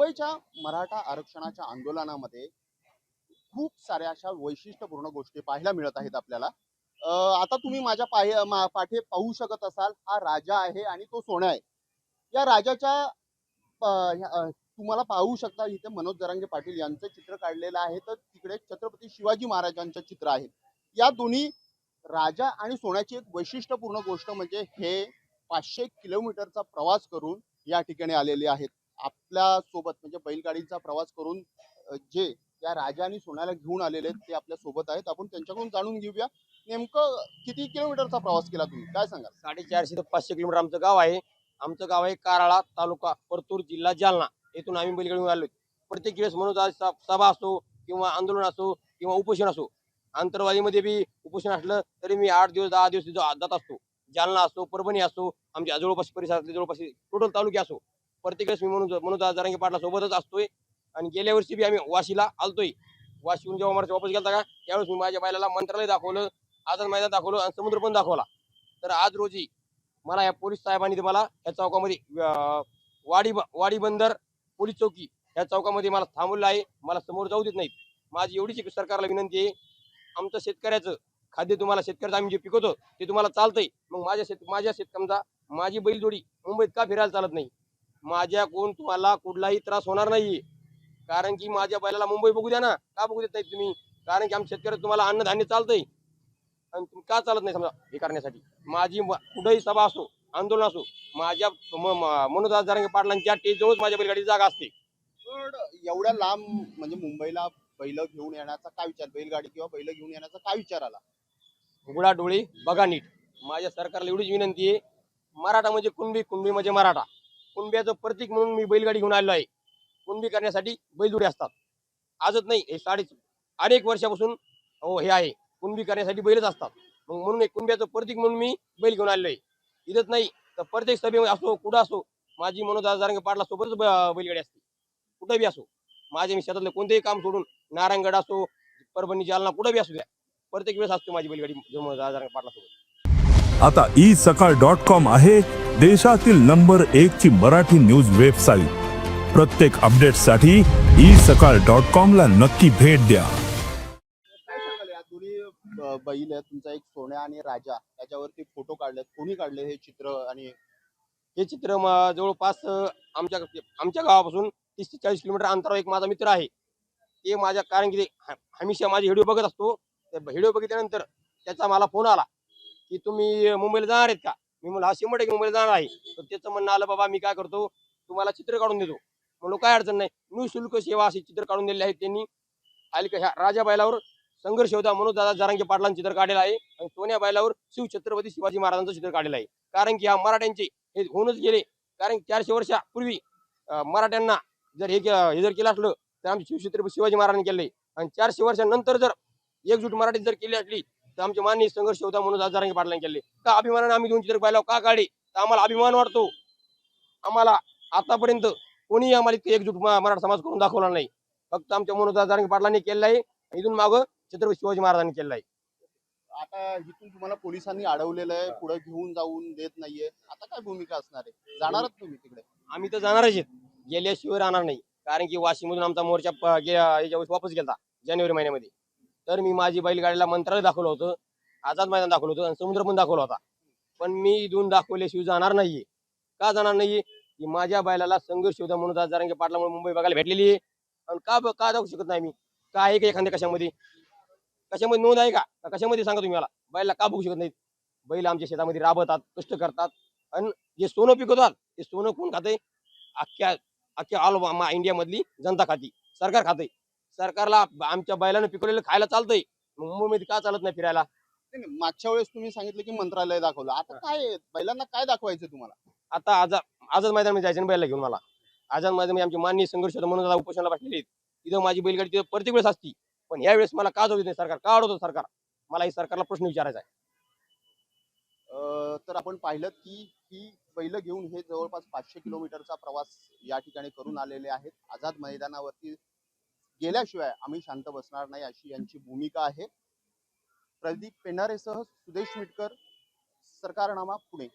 मुंबईच्या मराठा आरक्षणाच्या आंदोलनामध्ये खूप साऱ्या अशा वैशिष्ट्यपूर्ण गोष्टी पाहायला मिळत आहेत आपल्याला. आता तुम्ही माझ्या पाहि पाठी पाहू शकत असाल हा राजा आहे आणि तो सोन्या आहे. या राजाच्या तुम्हाला पाहू शकता इथे मनोज जरांगे पाटील यांचं चित्र काढलेलं आहे. तर तिकडे छत्रपती शिवाजी महाराजांचं चित्र आहे. या दोन्ही राजा आणि सोन्याची एक वैशिष्ट्यपूर्ण गोष्ट म्हणजे हे पाचशे किलोमीटरचा प्रवास करून या ठिकाणी आलेले आहेत. आपल्यासोबत म्हणजे बैलगाडीचा प्रवास करून जे या राजा आणि सोन्याला घेऊन आलेले आहेत ते आपल्यासोबत आहेत. आपण त्यांच्याकडून जाणून घेऊया नेमकं किती किलोमीटरचा प्रवास केला तुम्ही? काय सांगाल? साडेचारशे ते पाचशे किलोमीटर आमचं गाव आहे. आमचं गाव आहे काराळा तालुका परतूर जिल्हा जालना. येथून आम्ही बैलगाडी आलो प्रत्येक वेळेस म्हणून आज सभा असो किंवा आंदोलन असो किंवा उपोषण असो आंतरवादीमध्ये बी उपोषण असलं तरी मी आठ दिवस दहा दिवस जात असतो. जालना असो परभणी असो आमच्या जवळपास परिसरातले जवळपास टोटल तालुके असो. प्रत्येक वेळेस मी म्हणून म्हणून जरांगे पाटला सोबतच असतोय. आणि गेल्या वर्षी बी आम्ही वाशीला आलतोय. वाशीहून जेव्हा मला वापस गेलता का त्यावेळेस मी माझ्या बैलाला मंत्रालय दाखवलं आझाद मैदान दाखवलं आणि समुद्र पण दाखवला. तर आज रोजी मला या पोलीस साहेबांनी मला या चौकामध्ये वाडी वाडी बंदर पोलीस चौकी या चौकामध्ये मला थांबवलं आहे. मला समोर जाऊ देत नाहीत. माझी एवढीच सरकारला विनंती आहे. आमचं शेतकऱ्याचं खाद्य तुम्हाला शेतकऱ्याचं आम्ही जे पिकवतो ते तुम्हाला चालतंय. मग माझ्या शेत माझ्या शेतकऱ्यांचा माझी बैलजोडी मुंबईत का फिरायला चालत नाही? माझ्याकडून तुम्हाला कुठलाही त्रास होणार नाही. कारण की माझ्या बैलाला मुंबई बघू द्या ना. का बघू देत नाही तुम्ही? कारण की आमच्या शेतकऱ्यात तुम्हाला अन्नधान्य चालतंय. आणि तुम्ही का चालत नाही समजा हे करण्यासाठी? माझी कुठेही सभा असो आंदोलन असो माझ्या मनोज जारंगे पाटलांच्या टेजवळच माझ्या बैलगाडी जागा असते. एवढ्या लांब म्हणजे मुंबईला बैल घेऊन येण्याचा काय विचार? बैलगाडी किंवा बैल घेऊन येण्याचा काय विचार आला? उघडा डोळे बघा नीट. माझ्या सरकारला एवढीच विनंती आहे. मराठा म्हणजे कुणबी कुणबी म्हणजे मराठा. कुणब्याचं प्रतीक म्हणून मी बैलगाडी घेऊन आलेलो आहे. कुणबी करण्यासाठी बैलजोडी असतात. आजच नाही हे साडे अनेक वर्षापासून हो, हे आहे. कुणबी करण्यासाठी बैलच असतात. मग म्हणून एक कुणब्याचं प्रतीक म्हणून मी बैल घेऊन आलेलो आहे. इथंच नाही तर प्रत्येक सभेमध्ये असो कुठं असो माझी मनोज जारंगे पाटला सोबतच बैलगाडी असते. कुठं बी असो माझे मी शेतातलं कोणतेही काम सोडून नारायणगड असो परभणी जालना कुठं बी असू द्या प्रत्येक वेळेस असतो माझी बैलगाडी मनोज जारंगे पाटला सोबत. आता ई सकाळ डॉट कॉम आहे. देशातील नंबर एक ची मराठी न्यूज वेबसाईट. प्रत्येक अपडेटसाठी ई सकाळ डॉट कॉम ला नक्की भेट द्या. बैल आहे तुमचा एक सोन्या आणि राजा. याच्यावरती फोटो काढलेत. कोणी काढले हे चित्र आणि हे चित्र जवळपास आमच्या आमच्या गावापासून तीस ते चाळीस किलोमीटर अंतरावर एक माझा मित्र आहे. ते माझ्या कारण की ते हमेशा माझे व्हिडिओ बघत असतो. त्या व्हिडिओ बघितल्यानंतर त्याचा मला फोन आला की तुम्ही मुंबईला जाणार आहेत का? मी म्हणलं हा शंभर टक्के मुंबईला जाणार आहे. तर त्याचं म्हणणं आलं बाबा मी काय करतो? तुम्हाला चित्र काढून देतो. म्हणलो काय अडचण नाही. निशुल्क सेवा असे चित्र काढून दिलेले आहेत त्यांनी. आली का ह्या राजा बैलावर संघर्ष होता. म्हणून दादा जारांगे पाटलांचं चित्र काढलेलं आहे आणि सोन्या बैलावर शिव छत्रपती शिवाजी महाराजांचं चित्र काढलेलं आहे. कारण की ह्या मराठ्यांचे हे होऊनच गेले. कारण चारशे वर्षापूर्वी मराठ्यांना जर हे हे जर केलं असलं तर आमचे शिवछत्रपती शिवाजी महाराजांनी केले आणि चारशे वर्षानंतर जर एकजूट मराठी जर केली असली तर आमचे माननीय संघर्ष होता म्हणून आजारांनी पाटलांनी केले. का अभिमानाने आम्ही दोन चित्र पाहिलं का काढे? तर आम्हाला अभिमान वाटतो. आम्हाला आतापर्यंत कोणी आम्हाला इतकं एकजूट मराठा समाज करून दाखवला नाही. फक्त आमच्या मनोज आजारांनी पाटलांनी केलेलं आहे इथून मागं छत्रपती शिवाजी महाराजांनी केलेलं आहे. आता इथून तुम्हाला पोलिसांनी अडवलेलं आहे पुढे घेऊन जाऊन देत नाहीये. आता काय भूमिका असणार आहे? जाणारच तुम्ही तिकडे. आम्ही तर जाणारच आहेत. गेल्याशिवाय राहणार नाही. कारण की वाशीमधून आमचा मोर्चा प- गे- याच्या वेळेस वापस गेला जानेवारी महिन्यामध्ये. तर मी माझी बैलगाडीला मंत्रालय दाखवलं होतं. आझाद मैदान दाखवलं होतं आणि समुद्र पण दाखवला होता. पण मी इथून दाखवल्याशिवाय जाणार नाहीये. का जाणार नाहीये? की माझ्या बैलाला संघर्ष होता म्हणून जारंगे पाटलामुळे मुंबई बघायला भेटलेली आहे. आणि का का जाऊ शकत नाही मी? का आहे का एखाद्या कशामध्ये? कशामध्ये नोंद आहे का? कशामध्ये सांगा तुम्ही मला? बैलला का बघू शकत नाहीत? बैल आमच्या शेतामध्ये राबतात कष्ट करतात. आणि जे सोनं पिकवतात ते सोनं कोण खाते अख्ख्या अख्ख्या ऑल इंडियामधली जनता खाते. सरकार खाते सरकारला आमच्या बैलानं पिकवलेलं खायला चालतंय. मग मुंबईमध्ये का चालत नाही फिरायला? नाही, नाही, मागच्या वेळेस तुम्ही सांगितलं की मंत्रालय दाखवलं. आता काय आहे? बैलांना काय दाखवायचं तुम्हाला? आता आझाद आझाद मैदानामध्ये जायचं ना बैला घेऊन मला. आझाद मैदानामध्ये आमचे माननीय संघर्ष म्हणून आता उपोषणाला बसलेले आहेत. तिथं माझी बैलगाडी तिथं प्रत्येक वेळेस असती. पण ह्या वेळेस मला का जाऊ देत नाही सरकार? का अडवतो सरकार? मला ही सरकारला प्रश्न विचारायचा आहे. अं, तर आपण पाहिलं की ही बैल घेऊन हे जवळपास पाचशे किलोमीटरचा प्रवास या ठिकाणी करून आलेले आहेत. आझाद मैदानावरती गेल्याशिवाय आम्ही शांत बसणार नाही अशी यांची भूमिका आहे. प्रदीप पेंढारेसह सुदेश मिटकर सरकारनामा पुणे.